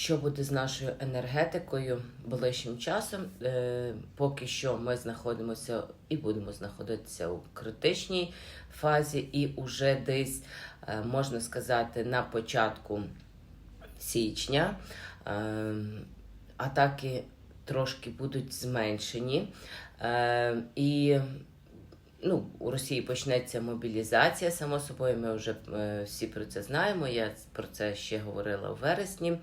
що буде з нашою енергетикою ближчим часом. Е, Поки що ми знаходимося і будемо знаходитися у критичній фазі, і уже десь е, можна сказати на початку січня е, атаки трошки будуть зменшені. І ну, у Росії почнеться мобілізація, само собою, ми вже е, всі про це знаємо. Я про це ще говорила у вересні,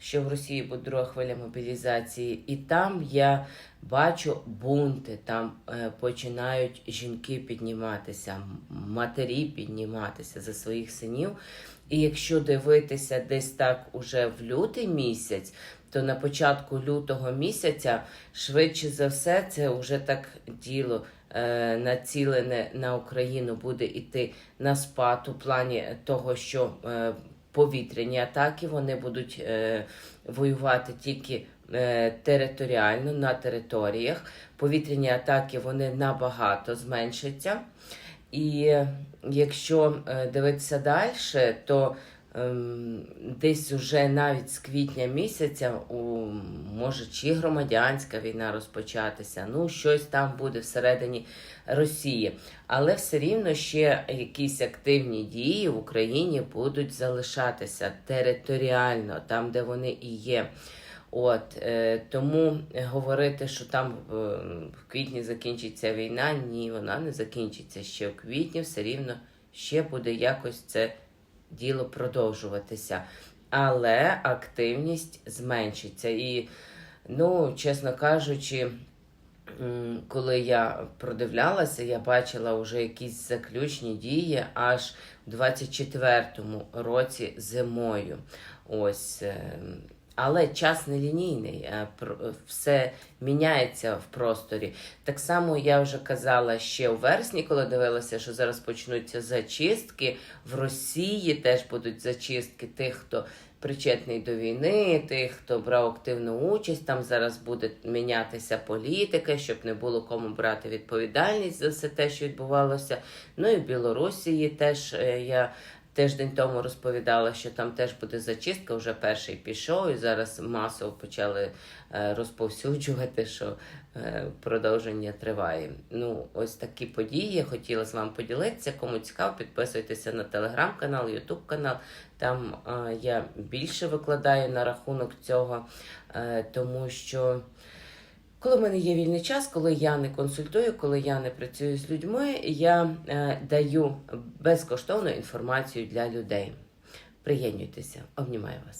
що в Росії буде друга хвиля мобілізації, і там я бачу бунти, там е, починають жінки підніматися, матері підніматися за своїх синів. І якщо дивитися десь так уже в лютий місяць, то на початку лютого місяця швидше за все це вже так діло е, націлене на Україну буде йти на спад у плані того, що е, повітряні атаки вони будуть е, воювати тільки територіально на територіях. Повітряні атаки вони набагато зменшаться. І якщо дивитися далі, то десь уже навіть з квітня місяця може чи громадянська війна розпочатися, ну щось там буде всередині Росії. Але все рівно ще якісь активні дії в Україні будуть залишатися територіально, там, де вони і є. От е, тому говорити, що там е, в квітні закінчиться війна, ні, вона не закінчиться ще в квітні, все рівно ще буде якось це діло продовжуватися. Але активність зменшиться. І, ну, чесно кажучи, коли я продивлялася, я бачила вже якісь заключні дії аж у 24-му році зимою. Ось. Але час не лінійний, е, все міняється в просторі. Так само я вже казала ще у вересні, коли дивилася, що зараз почнуться зачистки. В Росії теж будуть зачистки тих, хто причетний до війни, тих, хто брав активну участь. Там зараз буде мінятися політика, щоб не було кому брати відповідальність за все те, що відбувалося. Ну і в Білорусі теж е, я. Тиждень тому розповідала, що там теж буде зачистка, вже перший пішов, і зараз масово почали е, розповсюджувати, що е, продовження триває. Ну, ось такі події. Я хотіла з вами поділитися. Кому цікаво, підписуйтеся на телеграм-канал, ютуб канал. Там е, я більше викладаю на рахунок цього, тому що. Коли в мене є вільний час, коли я не консультую, коли я не працюю з людьми, я е, даю безкоштовну інформацію для людей. Приєднуйтеся, обнімаю вас.